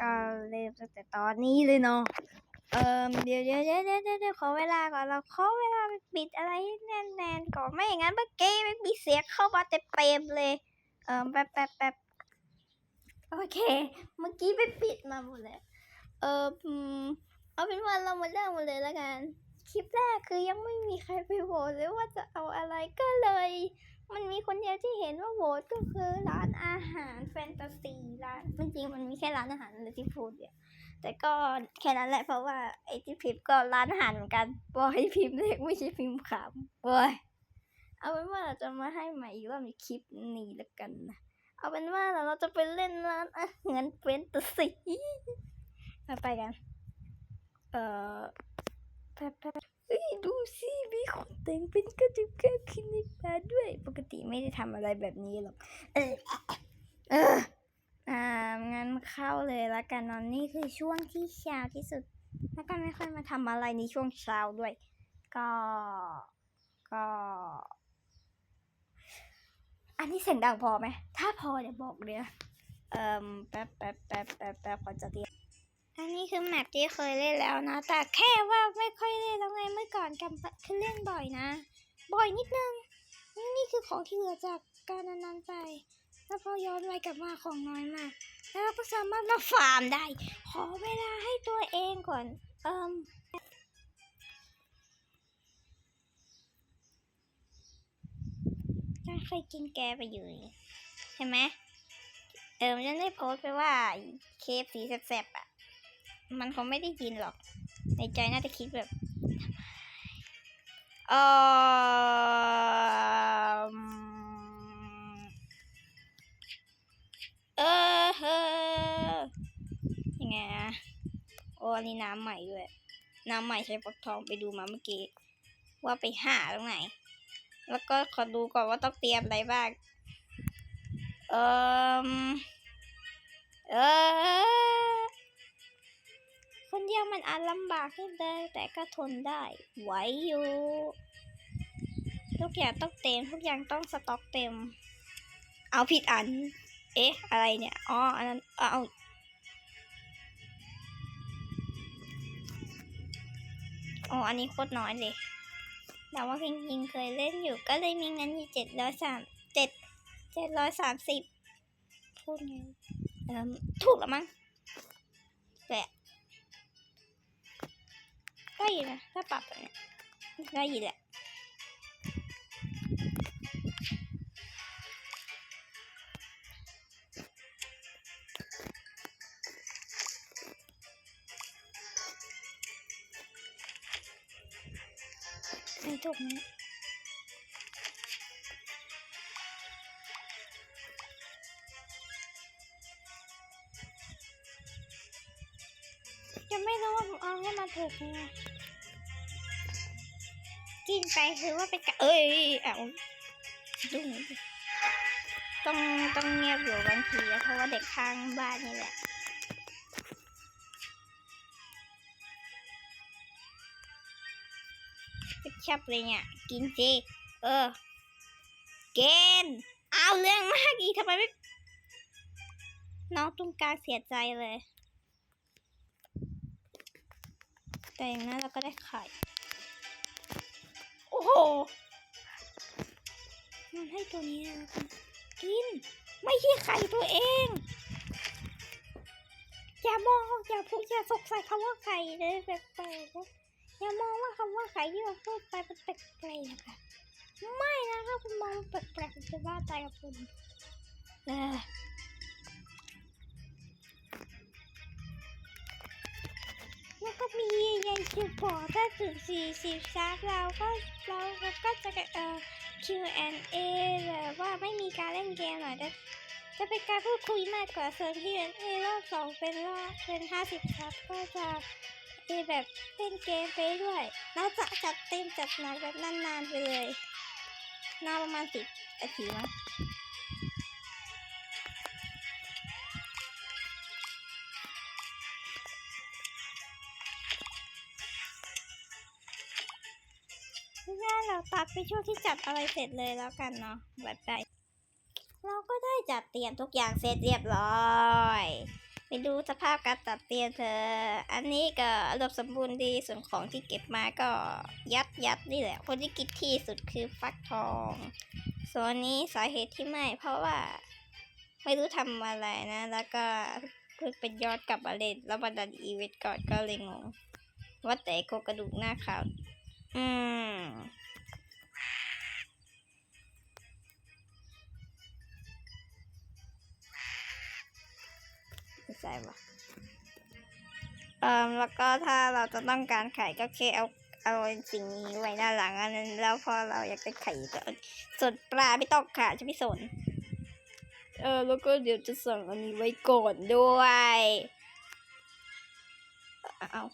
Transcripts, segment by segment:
ก็เริ่มตั้งแต่ตอนนี้เลยเนาะเอ่อเดี๋ยวเดี๋ยวเดี๋ยวเดี๋ยวเดี๋ยวขอเวลาก่อนเราขอเวลาไปปิดอะไรให้แน่นๆก่อนไม่อย่างนั้นเมื่อกี้ไม่มีเสียงเข้ามาเต็มๆเลย เอ่อแป๊บแป๊บแป๊บโอเค เมื่อกี้ไปปิดมาหมดแล้วเอออืมเอาเป็นว่าเรามาเริ่มกันเลยแล้วกัน คลิปแรกคือยังไม่มีใครไปโหวตเลยว่าจะเอาอะไรก็เลย มันมีคนเดียวที่เห็นว่าโหวตก็คือร้านอาหารแฟนตาซีร้านจริงๆมันมีแค่ร้านอาหารเลยที่พูดเนี่ยแต่ก็แค่นั้นแหละเพราะว่าไอ้ที่พิมพ์ก็ร้านอาหารเหมือนกันบอยพิมพ์เล็กไม่ใช่พิมพ์ขำบอยเอาเป็นว่าเราจะมาให้ใหม่อีกรอบในคลิปนี้แล้วกันนะเอาเป็นว่าเราจะไปเล่นร้านอาหารแฟนตาซีไปกัน เอ่อแป๊บแป๊บ เฮ้ยดูสิมีคนแต่งเป็นกระจุกกระคินิกมาด้วย ปกติไม่ได้ทำอะไรแบบนี้หรอก เออเอออ่างั้นเข้าเลยละกันนอนนี่คือช่วงที่เช้าที่สุด แล้วก็ไม่ค่อยมาทำอะไรในช่วงเช้าด้วย ก็ ก็ อันนี้เสียงดังพอไหม ถ้าพอเดี๋ยวบอกเลยเอ่มแป๊บแป๊บแป๊บแป๊บแป๊บขอจะเตรียม อันนี้คือแมปที่เคยเล่นแล้วนะ แต่แค่ว่าไม่ค่อยเล่นแล้วไงเมื่อก่อนกันคือเล่นบ่อยนะ บ่อยนิดนึง นี่คือของที่เหลือจากการนั้นๆไป แล้วพอย้อนไปกลับมาของน้อยมาก แล้วเราก็สามารถมาฟาร์มได้ ขอเวลาให้ตัวเองก่อน เอิมถ้าเคยกินแกไปอยู่ใช่ไหมเออฉันได้โพสต์ไปว่าเคฟสีแสบๆอะ มันคงไม่ได้ยินหรอก ในใจน่าจะคิดแบบเออเออเฮอยังไงอะโอ้อันนี้น้ำใหม่ด้วย น้ำใหม่ใช้ฟักทองไปดูมาเมื่อกี้ ว่าไปหาตรงไหน แล้วก็ขอดูก่อนว่าต้องเตรียมอะไรบ้าง เออเออ คนเดียวมันอาจลำบากนิดเดียแต่ก็ทนได้ ไหวอยู่ ทุกอย่างต้องเต็ม ทุกอย่างต้องสต็อกเต็ม เอาผิดอัน เอ๊ะ อะไรเนี่ย อ๋อ อันนั้นเอาอ๋อ อันนี้โคตรน้อยเลย แต่ว่าจริงๆเคยเล่นอยู่ ก็เลยมีเงินอยู่เจ็ดร้อยสามเจ็ดเจ็ดร้อยสามสิบพูดไงถูกแล้วมั้งแปะก็อยู่นะถ้าป จะไม่รู้ว่าผมเอาให้มาถูกยังไงกินไปคือว่าเป็นกะเอ้ยเอาดุ้งต้องต้องเงียบอยู่บางทีเพราะว่าเด็กข้างบ้านนี่แหละชับเลยเนี่ย กินสิเออ เกณฑ์เอาเรื่องมากอีกทำไมไม่ น้องตุ้งกลางเสียใจเลย แต่อย่างนั้นเราก็ได้ไข่ โอ้โห มันให้ตัวนี้แล้วกันกิน ไม่ใช่ไข่ตัวเอง อย่ามองอย่าพูดอย่าสกใส่คำว่าไข่เลยแปลกๆนะอย่ามองว่าคำว่าขายที่เราพูดไปเป็นแปลกๆนะคะไม่นะถ้าคุณมองแปลกๆคุณจะบ้าตายกับคุณเออ แล้วก็มียายคิวบอถ้าถึงสี่สิบซักเราก็เราก็จะเอ่อ Q&A แบบว่าไม่มีการเล่นเกมหน่อยจะจะเป็นการพูดคุยมากกว่าส่วน Q&A รอบสองเป็นรอบเป็นห้าสิบซับก็จะมีแบบเล่นเกมไปด้วยเราจะจัดเต็มจัดหนักแบบนานๆไปเลยนานประมาณสิบนาทีมั้ง งั้นเราตัดไปช่วงที่จัดอะไรเสร็จเลยแล้วกันเนาะแบบใดเราก็ได้จัดเตรียมทุกอย่างเสร็จเรียบร้อยไปดูสภาพการตัดเตียงเธอ อันนี้ก็รวบสมบูรณ์ดีส่วนของที่เก็บมาก็ยัดยัดนี่แหละ คนที่กินที่สุดคือฟักทอง ส่วนนี้สาเหตุที่ไม่ เพราะว่าไม่รู้ทำอะไรนะ แล้วก็เพิ่งเป็นยอดกลับมาเล่นแล้วบันดันอีเวนต์ก่อนก็เลยงง ว่าแต่โครงกระดูกหน้าขาว อืม ใช่ปะเอ่อแล้วก็ถ้าเราจะต้องการไข่ก็แค่เอาเอาสิ่งนี้ไว้ด้านหลังอันนั้นแล้วพอเราอยากได้ไข่ก็เอาส่วนปลาไม่ต้องค่ะจะไม่สนเออแล้วก็เดี๋ยวจะสั่งอันนี้ไว้ก่อนด้วยเอาเอา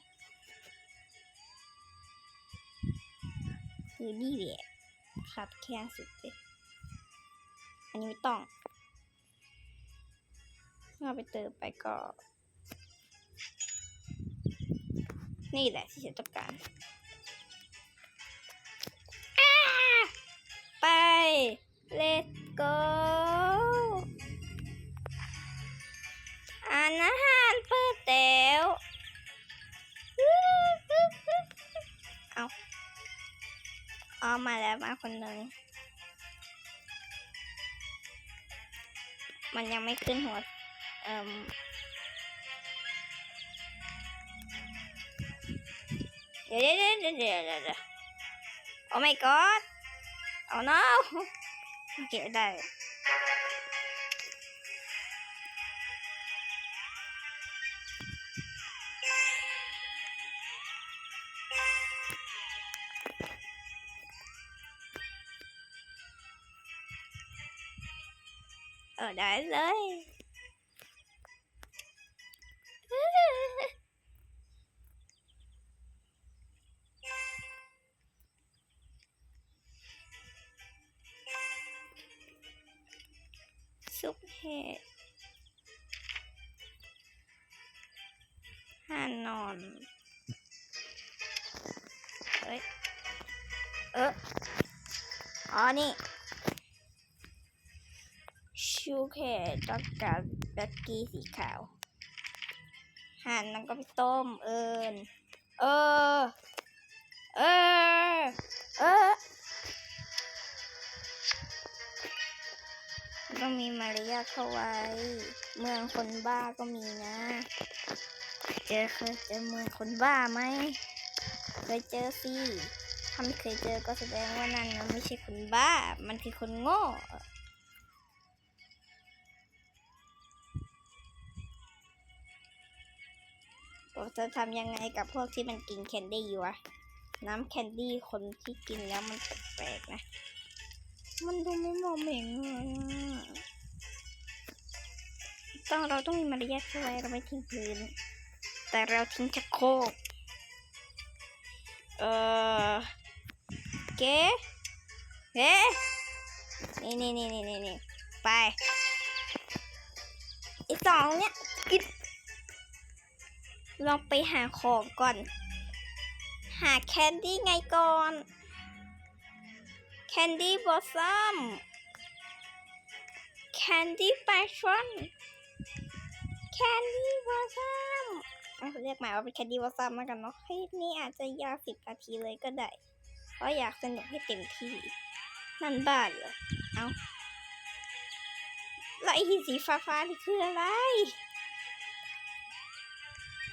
คือนี่แหละครับแค่สุดเลยอันนี้ไม่ต้องเอา ไปเติมไปก็ นี่แหละที่ฉันต้องการไป let's go อาอาหารเปิดแล้วเอาเอามาแล้วมาคนหนึ่งมันยังไม่ขึ้นหัว um, Oh my god! Oh no! Get down. Ở đấy rồi เอออ๋อนี่ชูเห็ดต้องการแบ็กกี้สีขาวหั่นแล้วก็ไปต้มเอิญเออ เออ เออ ต้องมีมารยาทเข้าไว้ เมืองคนบ้าก็มีนะ เจอเคยเจอเมืองคนบ้าไหม เคยเจอสิ ถ้าไม่เคยเจอก็แสดงว่านั่นมันไม่ใช่คนบ้า มันคือคนโง่เราจะทำยังไงกับพวกที่มันกินแคนดี้วะ น้ำแคนดี้คนที่กินแล้วมันแปลกๆนะ มันดูไม่เหมาะเหม่งเลยอะต้องเราต้องมีมารยาทเข้าไว้เราไม่ทิ้งพื้น แต่เราทิ้งชักโครกเออ เก๋เฮ้นี่นี่นี่นี่นี่นี่ไปไอสองเนี่ยกินลองไปหาของก่อน หาแคนดี้ไงก่อนแคนดี้บอสซัมแคนดี้แฟชั่นแคนดี้บอสซัมเรียกหมายว่าเป็นแคนดี้บอสซัมแล้วกันเนาะ เฮ้ย นี่อาจจะยาวสิบนาทีเลยก็ได้ เพราะอยากสนุกให้เต็มที่ นั่นบ้านเหรอ เอาแล้วไอหินสีฟ้าๆนี่คืออะไร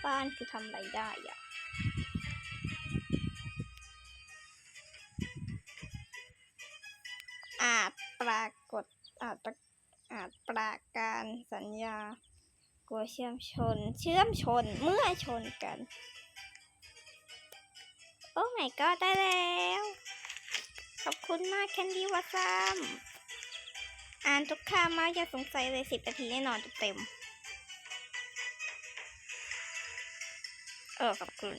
บ้านคือทำอะไรได้อะอาจปรากฏอาจประอาจปราการสัญญากลัวเชื่อมชน เชื่อมชนเมื่อชนกัน โอ้ my god ได้แล้ว ขอบคุณมากแคนดี้วัซัมอ่านทุกคำมากอย่าสงสัยเลยสิบนาทีแน่นอนเต็ม เออ ขอบคุณ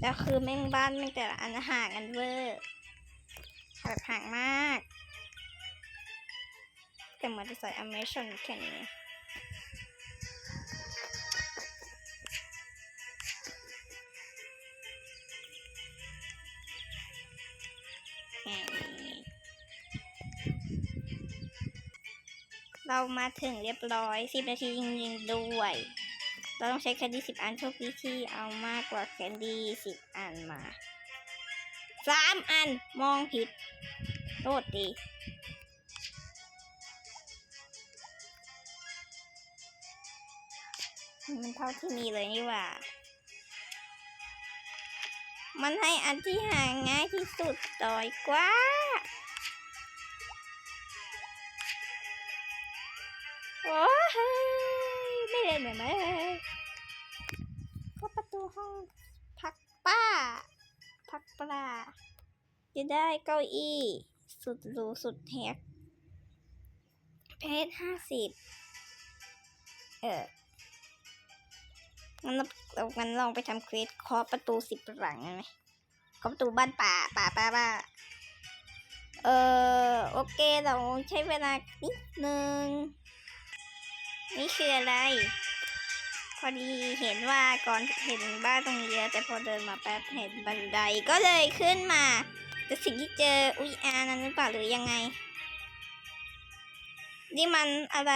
แล้วคือแม่งบ้านแม่งแต่ละอันห่างกันเวอร์แบบห่างมาก แต่เหมือนจะใส่อเมชั่นแค่นี้ เรามาถึงเรียบร้อยสิบนาทีจริงๆด้วย เราต้องใช้แคนดี้สิบอันโชคดีที่เอามากกว่าแคนดี้สิบอันมาสามอันมองผิดโทษดีมันเท่าที่มีเลยนี่ว่า มันให้อันที่หาง่ายที่สุดต่อยกว่า ยไม่เล่นไหมก็ประตูห้องพักป้า พักปลา จะได้เก้าอี้ สุดหรูสุดแฮกเพชรห้าสิบเอองั้นเราเรางั้นลองไปทำเควสเคาะประตูสิบหลังกันไหมเคาะประตูบ้านป่าป่าป่าป่าเออโอเคเราใช้เวลานิดนึง นี่คืออะไร พอดีเห็นว่าก่อนเห็นบ้านตรงนี้แล้วแต่พอเดินมาแป๊บเห็นบันไดก็เลยขึ้นมา แต่สิ่งที่เจออุ๊ยอานั้นหรือเปล่าหรือยังไง นี่มันอะไร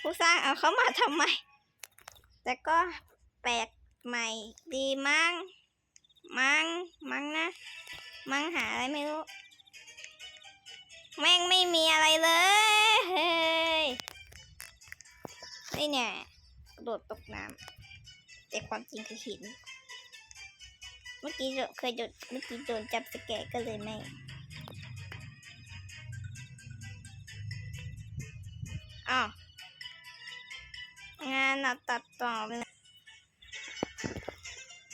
ผู้สร้างเอาเข้ามาทำไม แต่ก็แปลกใหม่ดีมั้งมั้งมั้งนะ มั้งหาอะไรไม่รู้ แม่งไม่มีอะไรเลย นี่เนี่ยกระโดดตกน้ำแต่ความจริงคือหิน เมื่อกี้โดนเคยโดนเมื่อกี้โดนจับสแกะก็เลยไม่อ้าวงานเราตัดต่อไป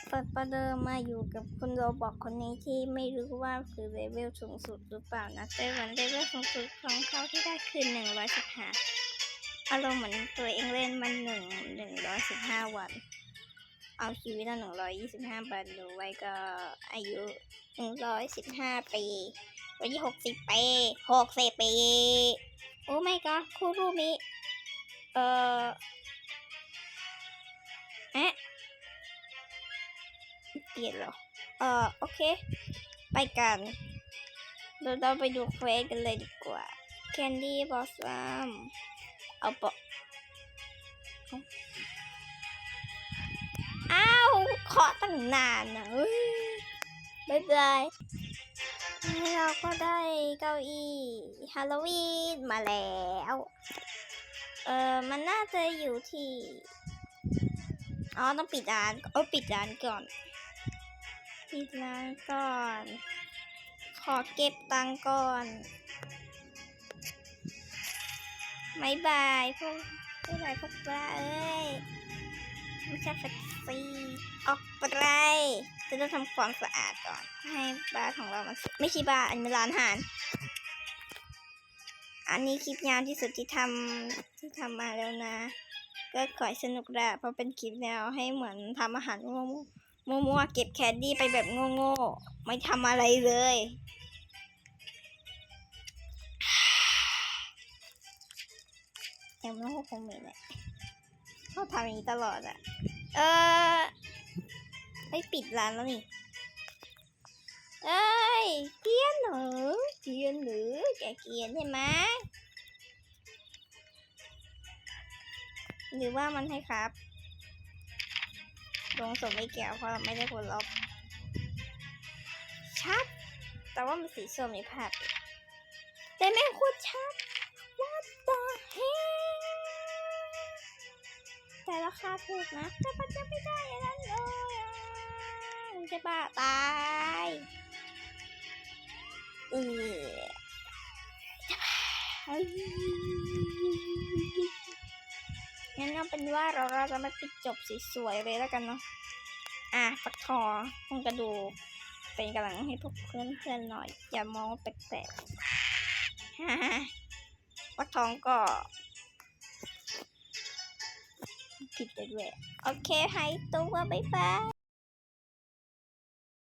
เปิดประเดิมมาอยู่กับคุณโรบอกคนนี้ที่ไม่รู้ว่าคือเลเวลสูงสุดหรือเปล่านะแต่วันเลเวลสูงสุดของเขาที่ได้คือหนึ่งร้ อารมณ์เหมือนตัวเองเล่นมันหนึ่งหนึ่งร้อยสิบห้าวัน เอาชีวิตเราหนึ่งร้อยยี่สิบห้าวันดูไว้ก็อายุหนึ่งร้อยสิบห้าปีวันที่หกสิบปีหกสิบปี โอ้ไม่ก็คู่รูมิเอ่อเอ๊ะเปลี่ยนเหรอ เออโอเค ไปกันเดี๋ยวเราไปดูเควสกันเลยดีกว่า Candy Blossom เอาปะอ้าวเคาะตั้งนานนะเฮ้ยบ๊ายบายเราก็ได้เก้าอี้ฮาโลวีนมาแล้ว เออมันน่าจะอยู่ที่ อ๋อ ต้องปิดร้านเออปิดร้านก่อน ปิดร้านก่อน ขอเก็บตังก่อน บายบายพวกบายบายพวกปลาเอ้ยไม่ใช่แฟกซีออกไปจะต้องทำความสะอาดก่อน ให้บ้านของเรามันสวยไม่ใช่บ้านอันนี้มันร้านอาหาร อันนี้คลิปยาวที่สุดที่ทำที่ทำมาแล้วนะ ก็ขอให้สนุกแหละเพราะเป็นคลิปแนวให้เหมือนทำอาหารโง่ๆมั่วๆเก็บแคดดี้ไปแบบโง่ๆไม่ทำอะไรเลย แต่มันก็คงมีแหละเขาทำอย่างนี้ตลอดอะเออไม่ปิดร้านแล้วนี่เอ้ยเกรียนเหรอเกรียนหรือแกเกรียนใช่ไหมหรือว่ามันให้ครับลงสมไม่เกี่ยวเพราะเราไม่ได้กดล็อกชัด แต่ว่ามันสีส้มในภาพดิแต่แม่งโคตรชัด What the hell แต่ราคาถูกนะแต่มันจะไม่ได้อันนั้นเลยมันจะบ้าตายเออจะบ้างั้นเอาเป็นว่าเราเราจะมาปิดจบสวยๆเลยแล้วกันเนาะอะปักทอคงกระดูกเป็นกำลังให้พวกเพื่อนๆหน่อย อย่ามองแปลกๆฮ่าๆปักทองก็ ผิดไปด้วย โอเคให้ตัวบ๊ายบาย